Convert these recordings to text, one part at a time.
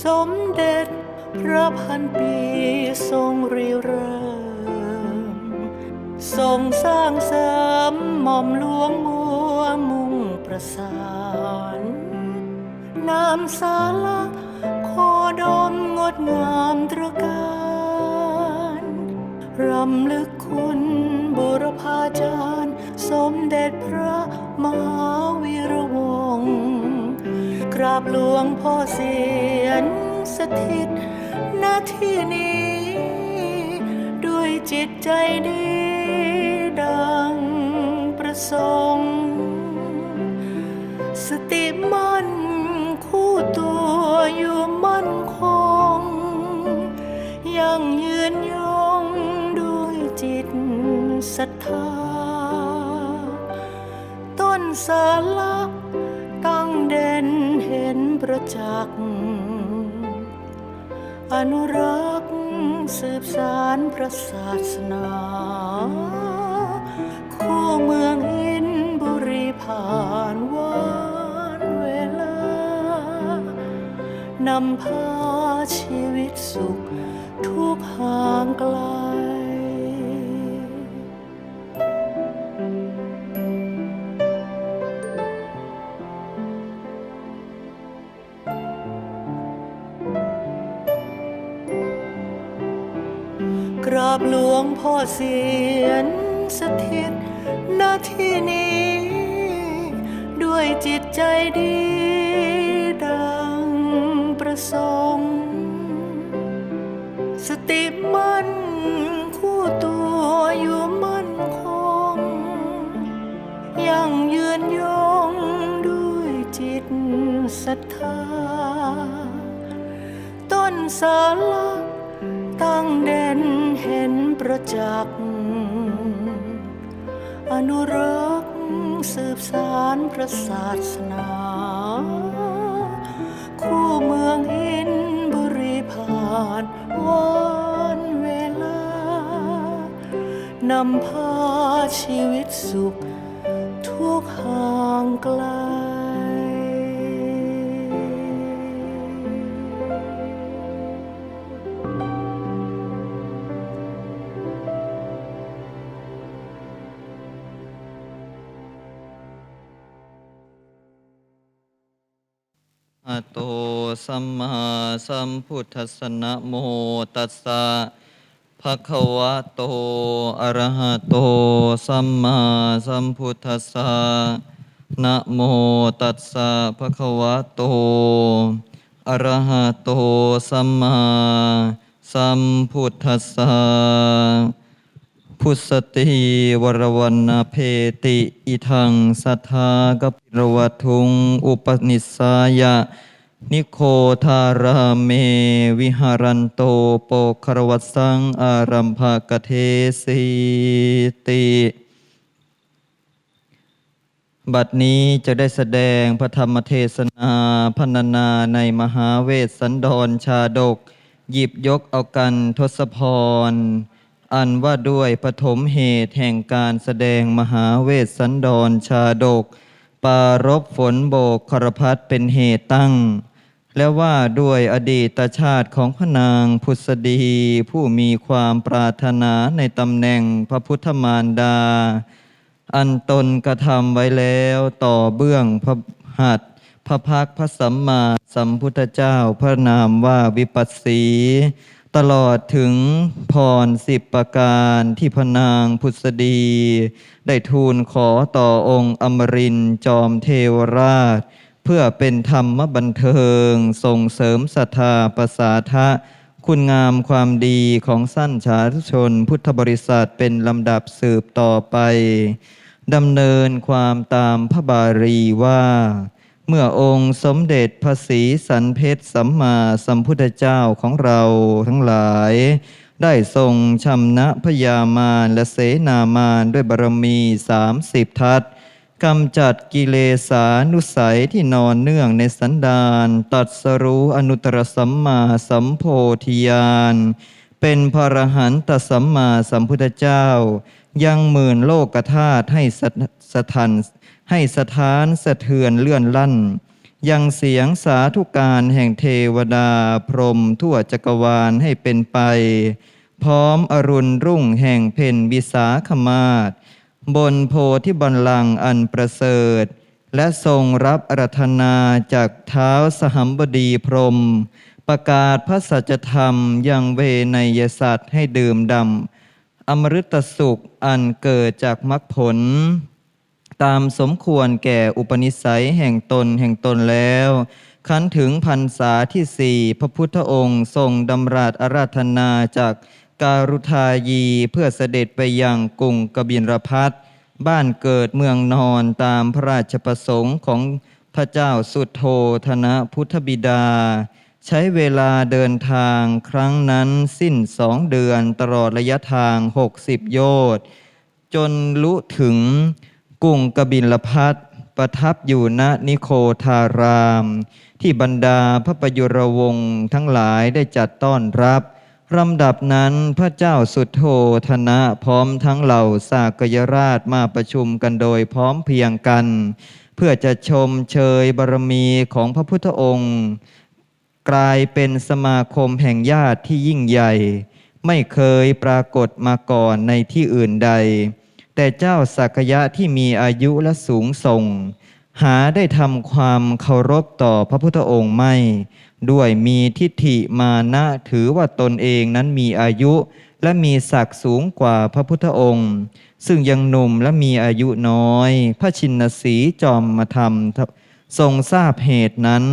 สมเด็จพระพันปีทรงรีเริ่มทรงสร้างเสริมหม่อมหลวงมัวมุ่งประสานนามสาระโคดมงดงามตระการรำลึกคุณบุรพาจารย์ สมเด็จพระมหาวีรว ราบหลวงพ่อเสียนสถิตณที่นี้ ด้วยจิตใจดี ดังประสงค์ สติมั่นคู่ตัวอยู่มั่นคง ยังยืนยงด้วยจิตศรัทธา ต้นสาระ อนุรักษ์สืบสารพระศาสนาคู่เมืองอินบุรีผ่านวันเวลานำพาชีวิตสุขทุกห่างไกล ราบหลวงพ่อเสียนสถิตณที่นี้ ด้วยจิตใจดีดังประสงค์ สติมั่นคู่ตัวอยู่มั่นคง ยังยืนยงด้วยจิตศรัทธา ต้นสาระ จัก อนุรักษ์สืบสารพระศาสนา คู่เมืองอินบุรีผ่านวันเวลานำพาชีวิตสุข ทุกห่างไกล สัมมาสัมพุทธัสสนะโมตัสสะภะคะวะโต อะระหะโต สัมมาสัมพุทธัสสะนะโมตัสสะภะคะวะโต อะระหะโต สัมมาสัมพุทธัสสะพุทธสติวรวันนาเพติ อิทังสัทธากปิรวัตทุง อุปนิสสายะ นิโคทาราเมวิหารันโตโปคารวัตสังอารัมภกเทสีติบัดนี้จะได้แสดงพระธรรมเทศนาพรรณนาในมหาเวสสันดรชาดก หยิบยกเอากันทศพร อันว่าด้วยปฐมเหตุแห่งการแสดงมหาเวสสันดรชาดก ปารบฝนโบกครพัดเป็นเหตุตั้ง และว่าด้วยอดีตชาติของพระนางพุทธดีผู้มีความปรารถนาในตำแหน่งพระพุทธมารดา อันตนกระทำไว้แล้วต่อเบื้องพระหัตพระพักพระสัมมาสัมพุทธเจ้าพระนามว่าวิปัสสี ตลอดถึงพรสิบประการที่พนางพุทธดี ได้ทูลขอต่อองค์อมรินจอมเทวราช เพื่อเป็นธรรมบันเทิง ส่งเสริมศรัทธาประสาทะ คุณงามความดีของสั้นสาธุชน พุทธบริษัทเป็นลำดับสืบต่อไปดำเนินความตามพระบารีว่า เมื่อองค์สมเด็จพระศรีสันเพชรสัมมาสัมพุทธเจ้าของเราทั้งหลาย ได้ทรงชำนะพยามารและเสนามารด้วยบารมีสามสิบทัศ กำจัดกิเลสานุสัยที่นอนเนื่องในสันดานตัดสรู้อนุตตรสัมมาสัมโพธิญาณเป็นพระรหันตสัมมาสัมพุทธเจ้า ยังหมื่นโลกธาตุให้สะสะทันให้สถานสะเทือนเลื่อนลั่น ยังเสียงสาธุการแห่งเทวดาพรหมทั่วจักรวาลให้เป็นไป พร้อมอรุณรุ่งแห่งเพ็ญวิสาขมาศ บนโพธิบัลลังก์อันประเสริฐ และทรงรับอารัธนาจากเท้าสหัมบดีพรม ประกาศพระสัจธรรมยังเวนยสัตว์ให้ดื่มดำ อมฤตสุขอันเกิดจากมรรคผล ตามสมควรแก่อุปนิสัยแห่งตนแห่งตนแล้วคันถึงพรรษาที่สี่พระพุทธองค์ทรงดำรัสอาราธนาจาก การุทายีเพื่อเสด็จไปยังกรุงกบินรพัทบ้านเกิดเมืองนอนตามพระราชประสงค์ของพระเจ้าสุโธธนะพุทธบิดา ใช้เวลาเดินทางครั้งนั้นสิ้นสองเดือนตลอดระยะทาง 60 โยชน์จนลุถึงกรุงกบิลพัทประทับอยู่ณนิโคทาราม ที่บรรดาพระประยุรวงศ์ทั้งหลายได้จัดต้อนรับ ลำดับนั้นพระเจ้าสุดโธธนะพร้อมทั้งเหล่าสากยราชมาประชุมกันโดยพร้อมเพียงกัน เพื่อจะชมเชยบารมีของพระพุทธองค์ กลายเป็นสมาคมแห่งญาติที่ยิ่งใหญ่ ไม่เคยปรากฏมาก่อนในที่อื่นใด แต่เจ้าสักยะที่มีอายุและสูงส่ง หาได้ทำความเคารพต่อพระพุทธองค์ไม่ ด้วยมีทิฏฐิมานะถือว่าตนเองนั้นมีอายุ และมีศักดิ์สูงกว่าพระพุทธองค์ ซึ่งยังหนุ่มและมีอายุน้อย พระชินสีจอมมาทำทรงทราบเหตุนั้น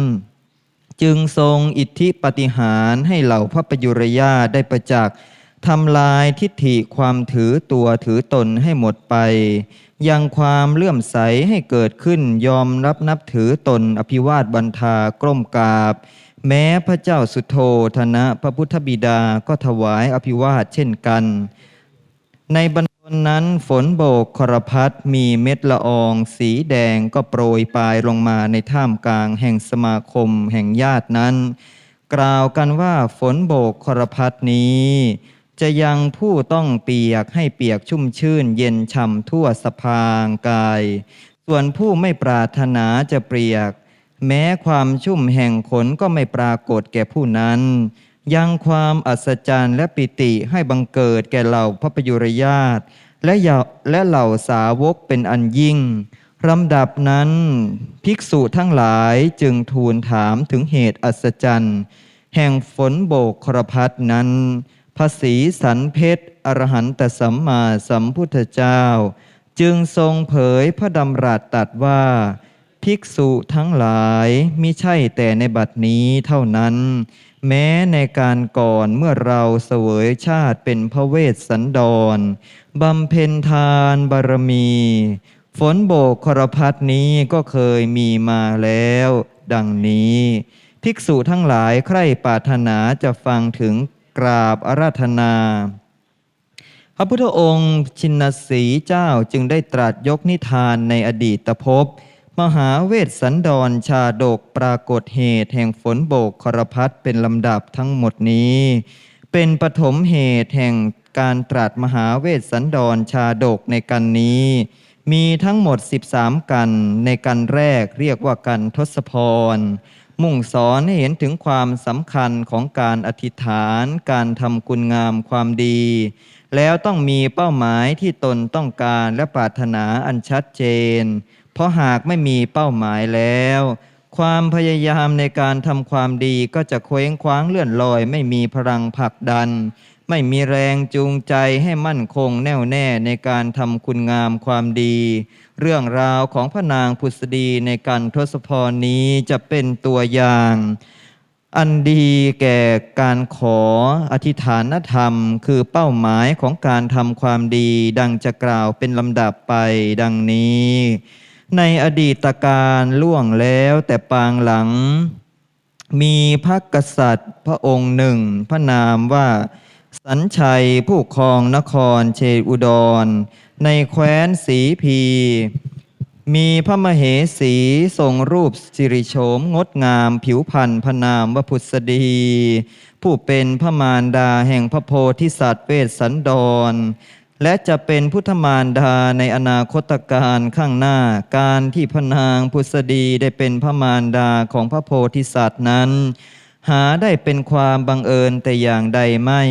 จึงทรงอิทธิปฏิหารให้เหล่าพระปยุรญาได้ประจักษ์ทำลายทิฏฐิความถือตัวถือตนให้หมดไป ยังความเลื่อมใสให้เกิดขึ้นยอมรับนับถือตนอภิวาทบันทากล้มกาบ แม้พระเจ้าสุโธธนะพระพุทธบิดาก็ถวายอภิวาทเช่นกัน ในบรรทนนั้นฝนโบกครพัดมีเม็ดละออง สีแดงก็โปรยปลายลงมาในท่ามกลางแห่งสมาคมแห่งญาตินั้น กล่าวกันว่าฝนโบกครพัดนี้ จะยังผู้ต้องเปียกให้เปียกชุ่มชื่นเย็นช่ำทั่วสะพางกาย ส่วนผู้ไม่ปรารถนาจะเปียก แม้ความชุ่มแห่งขนก็ไม่ปรากฏแก่ผู้นั้น ยังความอัศจรรย์และปิติให้บังเกิดแก่เหล่าพระปรยุรญาตและและเหล่าสาวกเป็นอันยิ่งลำดับนั้น ภิกษุทั้งหลายจึงทูลถามถึงเหตุอัศจรรย์ แห่งฝนโบกครพัดนั้นพระศรีสันเพชรอรหันตสัมมาสัมพุทธเจ้า จึงทรงเผยพระดำรัสตัดว่า ภิกษุทั้งหลายมิใช่แต่ในบัดนี้เท่านั้น แม้ในการก่อนเมื่อเราเสวยชาติเป็นพระเวสสันดรบำเพ็ญทานบารมี ฝนโบกครพัดนี้ก็เคยมีมาแล้ว ดังนี้ ภิกษุทั้งหลายใคร่ปรารถนาจะฟังถึงกราบอาราธนาพระพุทธองค์ชินสีเจ้าจึงได้ตรัสยกนิทานในอดีตภพ มหาเวสสันดรชาดกปรากฏเหตุแห่งฝนโบกครพัดเป็นลำดับทั้งหมดนี้ เป็นปฐมเหตุแห่งการตรัสมหาเวสสันดรชาดกในกันนี้ มีทั้งหมด 13 กันในกันแรกเรียกว่ากันทศพร มุ่งสอนให้เห็นถึงความสำคัญของการอธิษฐาน การทำคุณงามความดี แล้วต้องมีเป้าหมายที่ตนต้องการและปรารถนาอันชัดเจน ราะหากไม่มีเป้าหมายแล้ว ความพยายามในการทำความดีก็จะเคว้งคว้างเลื่อนลอย ไม่มีพลังผลักดัน ไม่มีแรงจูงใจให้มั่นคงแน่วแน่ในการทำคุณงามความดี เรื่องราวของพระนางพุษดีในการทศพรนี้จะเป็นตัวอย่างอันดีแก่การขออธิษฐานธรรม คือเป้าหมายของการทำความดี ดังจะกล่าวเป็นลำดับไปดังนี้ ในอดีตการล่วงแล้วแต่ปางหลัง มีพระกษัตริย์พระองค์หนึ่ง พระนามว่า สัญชัยผู้ครองนครเชอุดร ในแคว้นสีพี มีพระมเหสีทรงรูปสิริโฉมงดงามผิวพรรณพระนามวพุทธดีผู้เป็นพระมารดาแห่งพระโพธิสัตว์เวสสันดร และจะเป็นพุทธมารดาในอนาคตการข้างหน้า การที่พนางพุทธดีได้เป็นพระมารดาของพระโพธิสัตว์นั้น หาได้เป็นความบังเอิญแต่อย่างใดไม่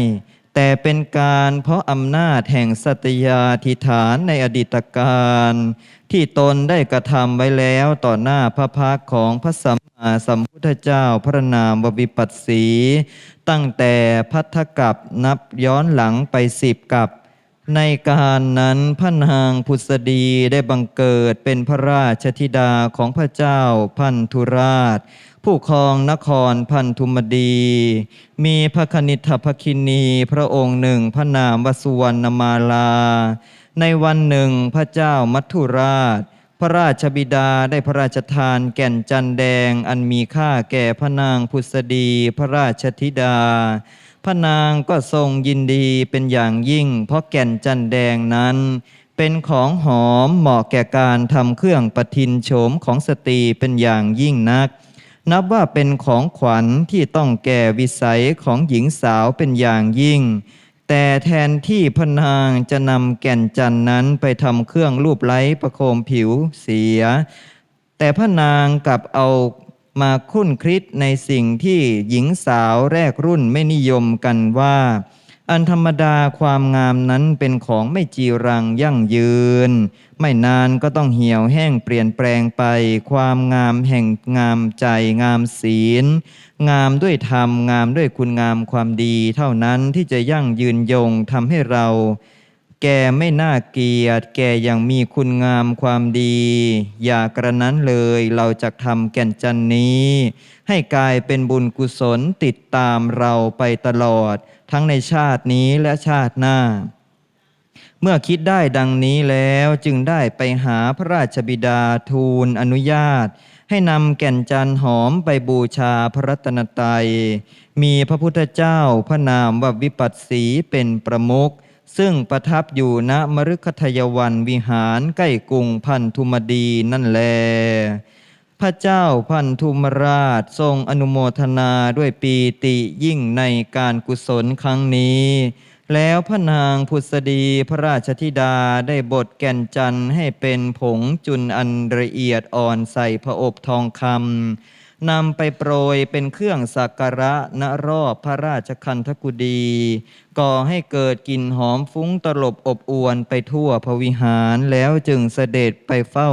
แต่เป็นการเพราะอำนาจแห่งสัตยาธิฐานในอดีตการ ที่ตนได้กระทำไว้แล้วต่อหน้าพระพักของพระสัมมาสัมพุทธเจ้าพระนามววิปัสสี ตั้งแต่พัทธกับนับย้อนหลังไปสิบกับ ในการนั้นพระนางพุทธดีได้บังเกิดเป็นพระราชธิดาของพระเจ้าพันธุราช ผู้ครองนครพันธุมดี มีพระคณิตถภคินีพระองค์หนึ่งพระนามวสุวรรณมาลา ในวันหนึ่งพระเจ้ามัทุราช พระราชบิดาได้พระราชทานแก่นจันแดงอันมีค่าแก่พระนางพุทธดีพระราชธิดา พระนางก็ทรงยินดีเป็นอย่างยิ่ง เพราะแก่นจันแดงนั้น เป็นของหอมเหมาะแก่การทำเครื่องประทินโฉมของสตรีเป็นอย่างยิ่งนัก นับว่าเป็นของขวัญที่ต้องแก่วิสัยของหญิงสาวเป็นอย่างยิ่ง แต่แทนที่พนางจะนำแก่นจันนั้นไปทำเครื่องรูปไล้ประโคมผิวเสีย แต่พระนางกลับเอา มาคุ้นคิดในสิ่งที่หญิงสาวแรกรุ่นไม่นิยมกันว่า อันธรรมดาความงามนั้นเป็นของไม่จีรังยั่งยืน ไม่นานก็ต้องเหี่ยวแห้งเปลี่ยนแปลงไป ความงามแห่งงามใจงามศีล งามด้วยธรรมงามด้วยคุณงามความดี เท่านั้นที่จะยั่งยืนยงทำให้เรา แกไม่น่าเกลียดแกยังมีคุณงามความดี อย่ากระนั้นเลยเราจะทำแก่นจันนี้ ให้กลายเป็นบุญกุศลติดตามเราไปตลอด ทั้งในชาตินี้และชาติหน้า เมื่อคิดได้ดังนี้แล้วจึงได้ไปหาพระราชบิดาทูลอนุญาต ให้นำแก่นจันหอมไปบูชาพระรัตนตรัยมีพระพุทธเจ้าพระนามว่าวิปัสสีเป็นประมุข ซึ่งประทับอยู่ณมฤคทายวันวิหารใกล้กรุงพันธุมดีนั่นแล พระเจ้าพันธุมราชทรงอนุโมทนาด้วยปีติยิ่งในการกุศลครั้งนี้ แล้วพระนางพุทธดีพระราชธิดาได้บดแก่นจันทร์ให้เป็นผงจุนอันละเอียดอ่อนใส่พระอบทองคำ นำไปโปรยเป็นเครื่องสักการะณรอบพระราชคันธกุฎีก่อให้เกิดกลิ่นหอมฟุ้งตลบอบอวนไปทั่วพวิหารแล้วจึงเสด็จไปเฝ้า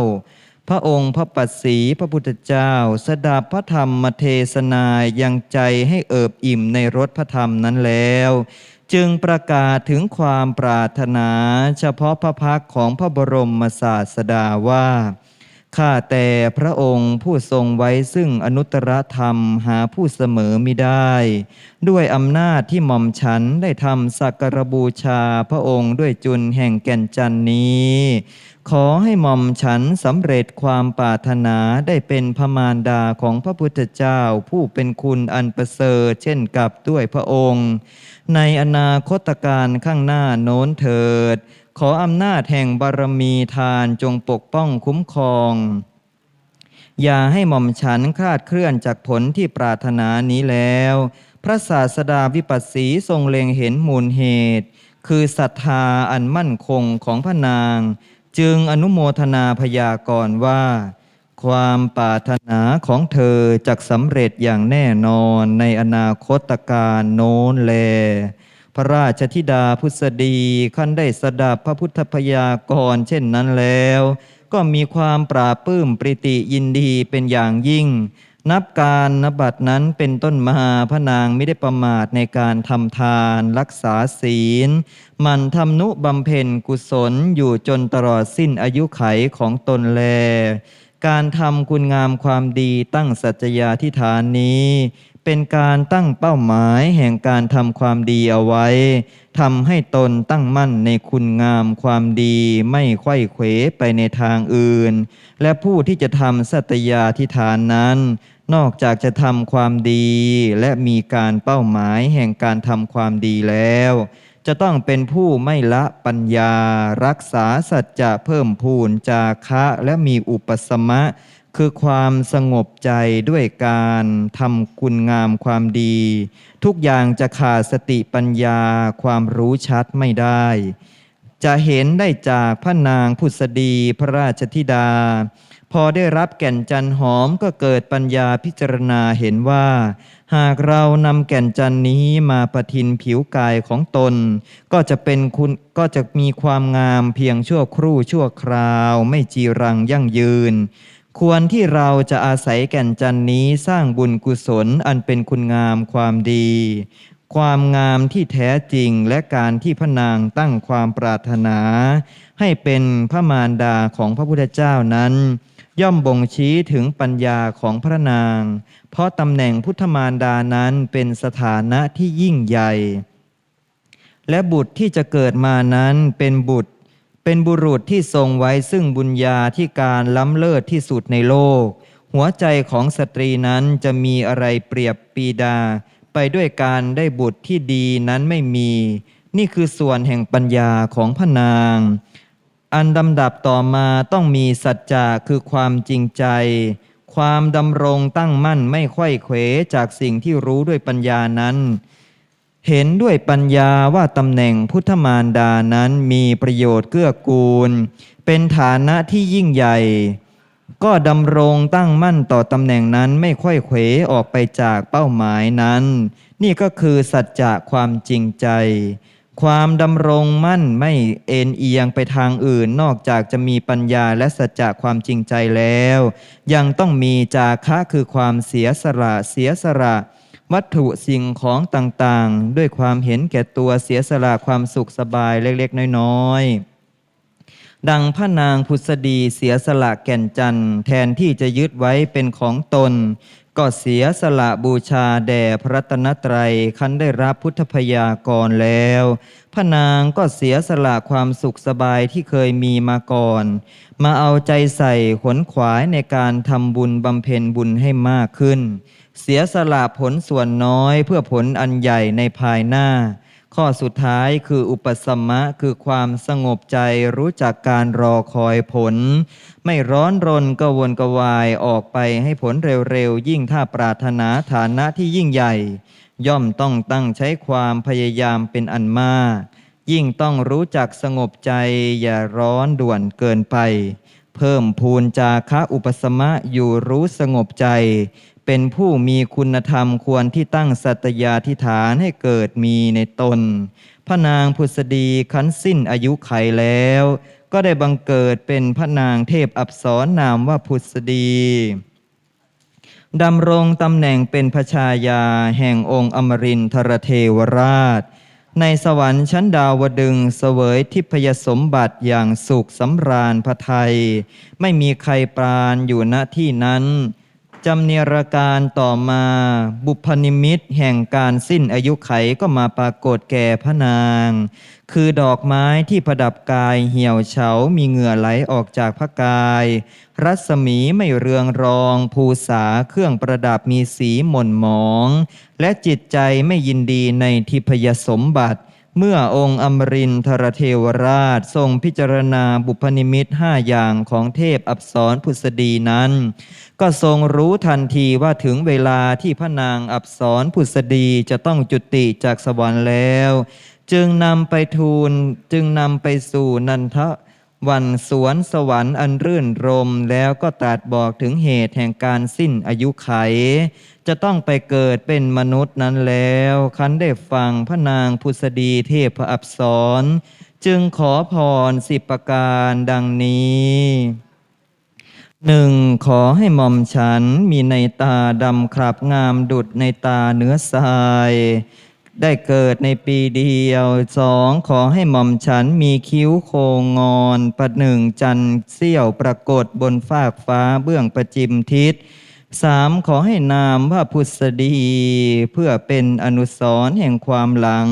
พระองค์พระปัสสีพระพุทธเจ้า สดับพระธรรมเทศนายังใจให้เอิบอิ่มในรสพระธรรมนั้นแล้วจึงประกาศถึงความปรารถนา เฉพาะพระพักของพระบรมศาสดาว่า ข้าแต่พระองค์ผู้ทรงไว้ซึ่งอนุตตรธรรมหาผู้เสมอมิได้ ด้วยอำนาจที่หม่อมฉันได้ทำสักการบูชาพระองค์ด้วยจุนแห่งแก่นจันนี้ ขอให้หม่อมฉันสำเร็จความปรารถนาได้เป็นพมารดาของพระพุทธเจ้าผู้เป็นคุณอันประเสริฐเช่นกับด้วยพระองค์ ในอนาคตการข้างหน้าโน้นเถิด ขออำนาจแห่งบารมีทานจงปกป้องคุ้มครอง อย่าให้หม่อมฉันคลาดเคลื่อนจากผลที่ปรารถนานี้แล้ว พระศาสดาวิปัสสีทรงเล็งเห็นมูลเหตุ คือศรัทธาอันมั่นคงของพระนาง จึงอนุโมทนาพยากรณ์ว่า ความปรารถนาของเธอจะสำเร็จอย่างแน่นอนในอนาคตการโน้นแล พระราชธิดาพุทธดีขั้นได้สดับพระพุทธพยากรณ์เช่นนั้นแล้ว ก็มีความปราบปลื้มปริติยินดีเป็นอย่างยิ่ง นับการนบัดนั้นเป็นต้นมาพระนางไม่ได้ประมาทในการทำทานรักษาศีล มันทำนุบำเพ็ญกุศลอยู่จนตลอดสิ้นอายุไขของตนแลการทำคุณงามความดีตั้งสัจยาธิฐานนี้ เป็นการตั้งเป้าหมายแห่งการทำความดีเอาไว้ทำให้ตนตั้งมั่นในคุณงามความดีไม่ไขว้เขวไปในทางอื่น และผู้ที่จะทำสัตยาธิฐานนั้น นอกจากจะทำความดี และมีการเป้าหมายแห่งการทำความดีแล้ว จะต้องเป็นผู้ไม่ละปัญญา รักษาสัจจะเพิ่มพูนจาคะและมีอุปสมะ คือความสงบใจด้วยการทำคุณงามความดี ทุกอย่างจะขาดสติปัญญาความรู้ชัดไม่ได้ จะเห็นได้จากพระนางพุทธดีพระราชธิดา พอได้รับแก่นจันทร์หอมก็เกิดปัญญาพิจารณาเห็นว่า หากเรานำแก่นจันทร์นี้มาประทินผิวกายของตน ก็จะเป็นคุณก็จะมีความงามเพียงชั่วครู่ชั่วคราว ไม่จีรังยั่งยืน ควรที่เราจะอาศัยแก่นจันทร์นี้สร้างบุญกุศลอันเป็นคุณงามความดีความงามที่แท้จริงและการที่พระนางตั้งความปรารถนา ให้เป็นพระมารดาของพระพุทธเจ้านั้น ย่อมบ่งชี้ถึงปัญญาของพระนาง เพราะตำแหน่งพุทธมารดานั้นเป็นสถานะที่ยิ่งใหญ่ และบุตรที่จะเกิดมานั้นเป็นบุตร เป็นบุรุษที่ทรงไว้ซึ่งบุญญาที่การล้ำเลิศที่สุดในโลก หัวใจของสตรีนั้นจะมีอะไรเปรียบปีดา ไปด้วยการได้บุตรที่ดีนั้นไม่มี นี่คือส่วนแห่งปัญญาของพระนาง อันดำดับต่อมาต้องมีสัจจะคือความจริงใจ ความดำรงตั้งมั่นไม่ไขว้เขวจากสิ่งที่รู้ด้วยปัญญานั้น เห็นด้วยปัญญาว่าตำแหน่งพุทธมารดานั้นมีประโยชน์เกื้อกูล เป็นฐานะที่ยิ่งใหญ่ ก็ดำรงตั้งมั่นต่อตำแหน่งนั้นไม่ค่อยเขวออกไปจากเป้าหมายนั้น นี่ก็คือสัจจะความจริงใจ ความดำรงมั่นไม่เอ็นเอียงไปทางอื่น นอกจากจะมีปัญญาและสัจจะความจริงใจแล้ว ยังต้องมีจาคะคือความเสียสละเสียสละวัตถุสิ่งของต่างๆ ด้วยความเห็นแก่ตัวเสียสละความสุขสบายเล็กๆ น้อยๆ ดังพระนางพุทธดีเสียสละแก่นจันทร์แทนที่จะยึดไว้เป็นของตน ก็เสียสละบูชาแด่พระตนตรัยคันได้รับพุทธพยากรแล้วพระนางก็เสียสละความสุขสบายที่เคยมีมาก่อน มาเอาใจใส่ขนขวายในการทำบุญบำเพ็ญบุญให้มากขึ้น เสียสละผลส่วนน้อยเพื่อผลอันใหญ่ในภายหน้า ข้อสุดท้ายคืออุปสมมะคือความสงบใจรู้จักการรอคอยผล ไม่ร้อนรนกวนกวายออกไปให้ผลเร็วๆ ยิ่งถ้าปรารถนาฐานะที่ยิ่งใหญ่ ย่อมต้องตั้งใช้ความพยายามเป็นอันมาก ยิ่งต้องรู้จักสงบใจอย่าร้อนด่วนเกินไป เพิ่มพูนจาคะอุปสมะอยู่รู้สงบใจ เป็นผู้มีคุณธรรมควรที่ตั้งสัตยาธิฐานให้เกิดมีในตน พระนางพุทธดีคันสิ้นอายุไขแล้ว ก็ได้บังเกิดเป็นพระนางเทพอับสรนามว่าพุทธดีดำรงตำแหน่งเป็นพระชายาแห่งองค์อมรินทรเทวราช ในสวรรค์ชั้นดาวดึงสเสวยทิพยสมบัติอย่างสุขสำราญพระไทย ไม่มีใครปรานอยู่ณที่นั้น จำเนียรการต่อมาบุพนิมิตแห่งการสิ้นอายุไขก็มาปรากฏแก่พระนาง คือดอกไม้ที่ประดับกายเหี่ยวเฉา มีเหงื่อไหลออกจากพระกาย รัศมีไม่เรืองรอง ภูษาเครื่องประดับมีสีหม่นหมอง และจิตใจไม่ยินดีในทิพยสมบัติ เมื่อองค์อมรินทรเทวราชทรงพิจารณาบุพนิมิตห้าอย่างของเทพอับสรพุทธดีนั้น ก็ทรงรู้ทันทีว่าถึงเวลาที่พระนางอับสรพุทธดีจะต้องจุติจากสวรรค์แล้ว จึงนำไปทูลจึงนำไปสู่นันท วันสวนสวรรค์อันรื่นรมแล้วก็ตรัสบอกถึงเหตุแห่งการสิ้นอายุไข จะต้องไปเกิดเป็นมนุษย์นั้นแล้ว คันได้ฟังพระนางพุทธดีเทพอับสรจึงขอพรสิบประการดังนี้หนึ่งขอให้หม่อมฉันมีในตาดำคราบงามดุดในตาเนื้อทราย ได้เกิดในปีเดียวสองขอให้หม่อมฉันมีคิ้วโคงงอนประหนึ่งจันเสี้ยวปรากฏบนฟากฟ้าเบื้องประจิมทิศสามขอให้นามว่าพุทธดีเพื่อเป็นอนุสรแห่งความหลัง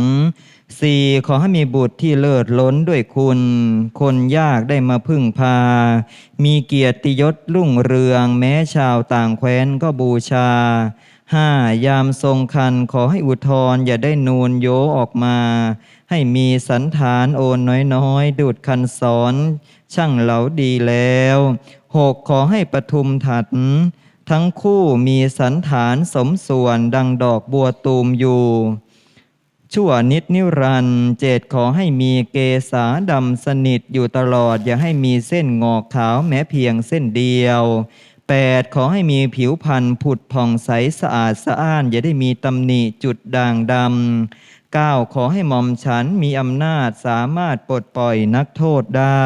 สี่ขอให้มีบุตรที่เลิศล้นด้วยคุณ คนยากได้มาพึ่งพา มีเกียรติยศรุ่งเรืองแม้ชาวต่างแคว้นก็บูชา ห้ายามทรงคันขอให้อุทธรอย่าได้นูนโยออกมา ให้มีสันฐานโอนน้อยๆ ดูดคันสอนช่างเหลาดีแล้วหกขอให้ปทุมถัดทั้งคู่มีสันฐานสมส่วนดังดอกบัวตูมอยู่ ชั่วนิดนิรันเจตขอให้มีเกษาดำสนิทอยู่ตลอด อย่าให้มีเส้นงอกขาวแม้เพียงเส้นเดียว 8. ขอให้มีผิวพรรณผุดผ่องใสสะอาดสะอ้าน อย่าได้มีตำหนิจุดด่างดำ 9. ขอให้หม่อมฉันมีอำนาจสามารถปลดปล่อยนักโทษได้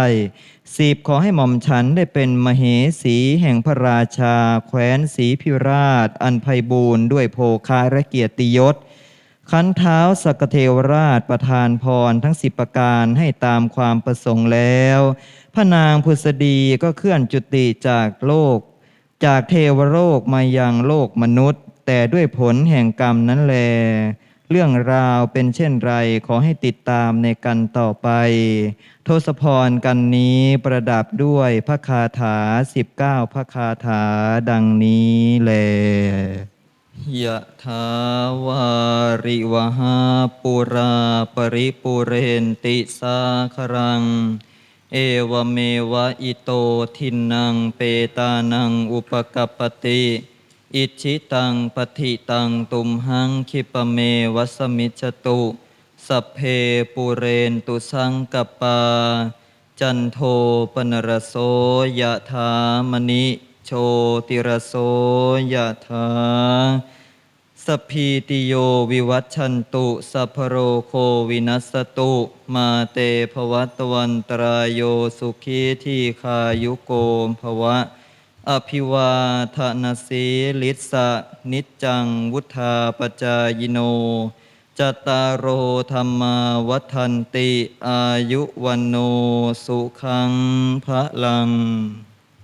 10. ขอให้หม่อมฉันได้เป็นมเหสีแห่งพระราชา แคว้นศรีพิราช อันไพบูรณ์ด้วยโภคาและเกียรติยศขันเท้าสกเทวราชประทานพรทั้งสิบประการให้ตามความประสงค์แล้ว พระนางพุษดีก็เคลื่อนจุติจากโลก จากเทวโลกมายังโลกมนุษย์ แต่ด้วยผลแห่งกรรมนั้นแล เรื่องราวเป็นเช่นไรขอให้ติดตามในกันต่อไป ทศพรกันนี้ประดับด้วยพระคาถา 19 พระคาถาดังนี้แลยะถาวาริวหาปุราปริปุเรนติสาครัง เอวเมวะอิโตทินังเปตานังอุปกปปติอิชิตังปฏิตังตุมหังคิปเมวัสมิจตุสัพเพปุเรนตุสังกปา จันโทปนรโสยะถามณิโชติรโสยะถา สพีติโยวิวัตชันตุสัพโรโควินัสตุ มาเตภวัตวันตรายโยสุขีที่คายุโกมภวะ อภิวาทนาสีลิสะนิจจังวุธาปจายโนจตารโอธรรมาวัฒนติ อายุวันโนสุขังพระลัง